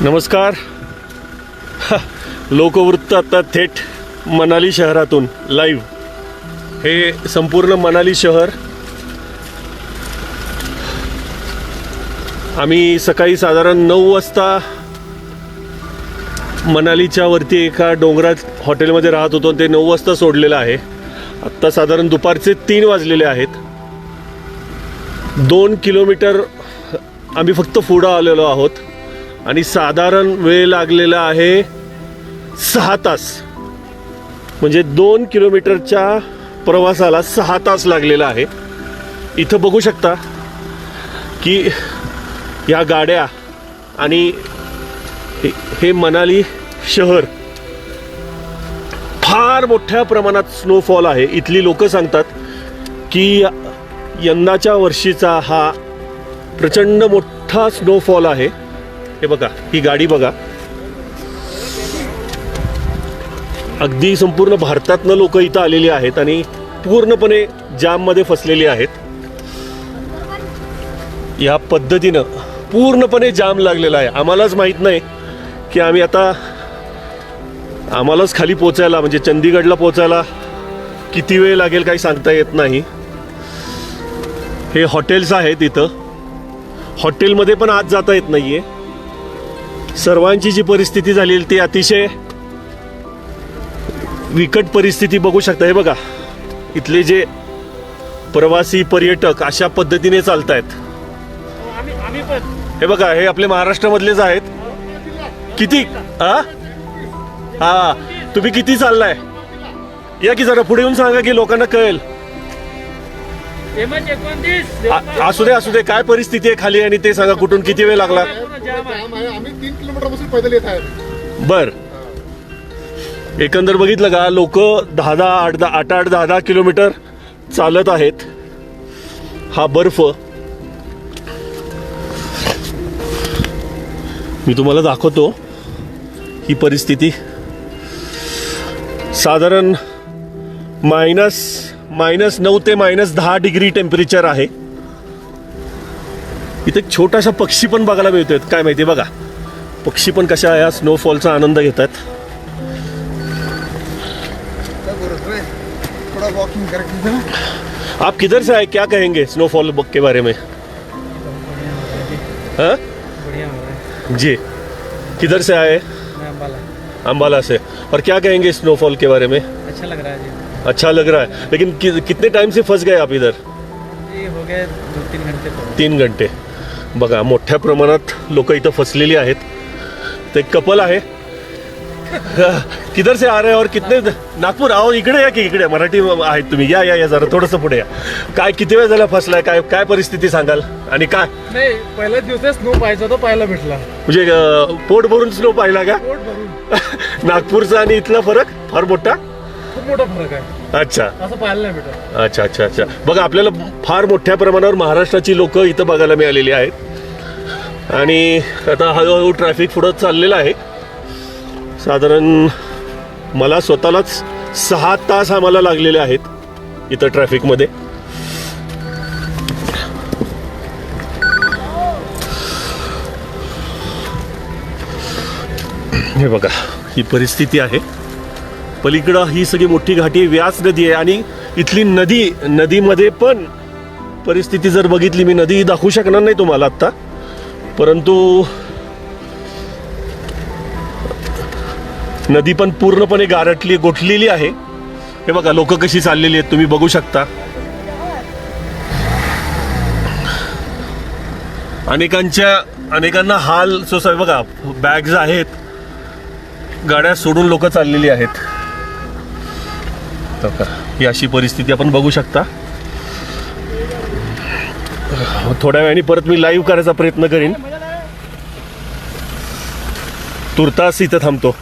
नमस्कार. हा, लोकवृत्त आता थेट मनाली शहरातून लाईव्ह हे संपूर्ण मनाली शहर. आम्ही सकाळी साधारण नऊ वाजता मनालीच्या वरती एका डोंगरात हॉटेलमध्ये राहत होतो ते नऊ वाजता सोडलेलं आहे. आत्ता साधारण दुपारचे तीन वाजलेले आहेत. दोन किलोमीटर आम्ही फक्त पुढं आलेलो आहोत. आणि साधारण वेळ लागलेला आहे सहा तास. म्हणजे दोन किलोमीटरच्या प्रवासाला सहा तास लागलेला आहे. इथं बघू शकता की या गाड्या आणि हे- हे मनाली शहर फार मोठ्या प्रमाणात स्नोफॉल आहे. इथली लोक सांगतात की यंदाच्या वर्षीचा हा प्रचंड मोठा स्नोफॉल आहे. हे बघा ही गाडी बघा. अगदी संपूर्ण भारतातनं लोक इथं आलेली आहेत आणि पूर्णपणे जाममध्ये फसलेली आहेत. या पद्धतीनं पूर्णपणे जाम लागलेला आहे. आम्हालाच माहीत नाही की आम्ही आता आम्हालाच खाली पोचायला म्हणजे चंदीगडला पोचायला किती वेळ लागेल काही सांगता येत नाही. हे हॉटेल्स आहेत इथं. हॉटेलमध्ये पण आत जाता येत नाही आहे सर्वांची जी परिस्थिती झाली ती अतिशय विकट परिस्थिती बघू शकता. हे बघा इथले जे प्रवासी पर्यटक अशा पद्धतीने चालत आहेत हे बघा हे आपले महाराष्ट्रामधलेच आहेत. किती हा हा तुम्ही किती चाललाय? या की जरा पुढे येऊन सांगा की लोकांना कळेल. असू दे असू दे काय परिस्थिती आहे खाली आणि ते सांगा कुठून किती वेळ लागला? आम्ही तीन किलोमीटरपासून पैदल येत आहे बर. एकंदर बघितलं का लोक दहा दहा आठ दहा आठ आठ दहा दहा किलोमीटर चालत आहेत. हा बर्फ. मी तुम्हाला दाखवतो ही परिस्थिती. साधारण मायनस मायनस नऊ ते मायनस दहा डिग्री टेम्परेचर आहे. इथे एक छोटासा पक्षी पण बघायला मिळतोय काय माहिती बघा. पक्षी पण कशा या स्नोफॉलचा आनंद घेतात. आप किधर से आए? क्या कहेंगे स्नोफॉल बुक के बारे में? हाँ? जी. किधर से आए? अम्बाला से. और क्या कहेंगे स्नोफॉल के बारे में? अच्छा लग रहा है जी। अच्छा लग रहा है। लेकिन कि, कितने टाइम से फंस गए आप इधर? हो गए दो तीन घंटे तीन घंटे। बघा मोठ्या प्रमाणात लोक इथं फसलेली आहेत. ते कपल आहे. किधर से आ रहे हैं और कितने नागपूर आओ इकडे या की इकडे? मराठी आहेत तुम्ही. या या या जरा थोडंसं पुढे या. काय किती वेळ झाला फसलाय? काय काय परिस्थिती सांगाल? आणि काय? नाही पहिल्या दिवसात स्नो पाहायचा तो पाहायला भेटला. म्हणजे अं, पोट भरून स्नो पाहिला का? पोट भरून. नागपूरचा आणि इथला फरक फार मोठा? खूप मोठा फरक आहे. अच्छा. असं पाहायला नाही भेटत. अच्छा अच्छा अच्छा. बघा आपल्याला फार मोठ्या प्रमाणावर महाराष्ट्राची लोक इथं बघायला मिळालेली आहेत. आणि आता हळूहळू ट्रॅफिक पुढं चाललेलं आहे. साधारण मला स्वतःलाच सहा तास आम्हाला लागलेले आहेत इथं ट्रॅफिकमध्ये हे बघा ही परिस्थिती आहे. पलीकडं ही सगळी मोठी घाटी आहे, व्यास नदी आहे आणि इथली नदी नदीमध्ये पण परिस्थिती जर बघितली मी नदी दाखवू शकणार नाही तुम्हाला आत्ता. परंतु नदी पण पूर्णपणे गारटली गोठलेली आहे. हे बघा लोक कशी चाललेली आहेत तुम्ही बघू शकता. अनेकांच्या अनेकांना हाल सोसाय बघा बॅग्स आहेत. गाड्या सोडून लोक चाललेली आहेत. तर का, ही अशी परिस्थिती आपण बघू शकता. थोड्या वेळाने परत मी लाईव्ह करायचा प्रयत्न करीन. तुर्तास इथं थांबतो.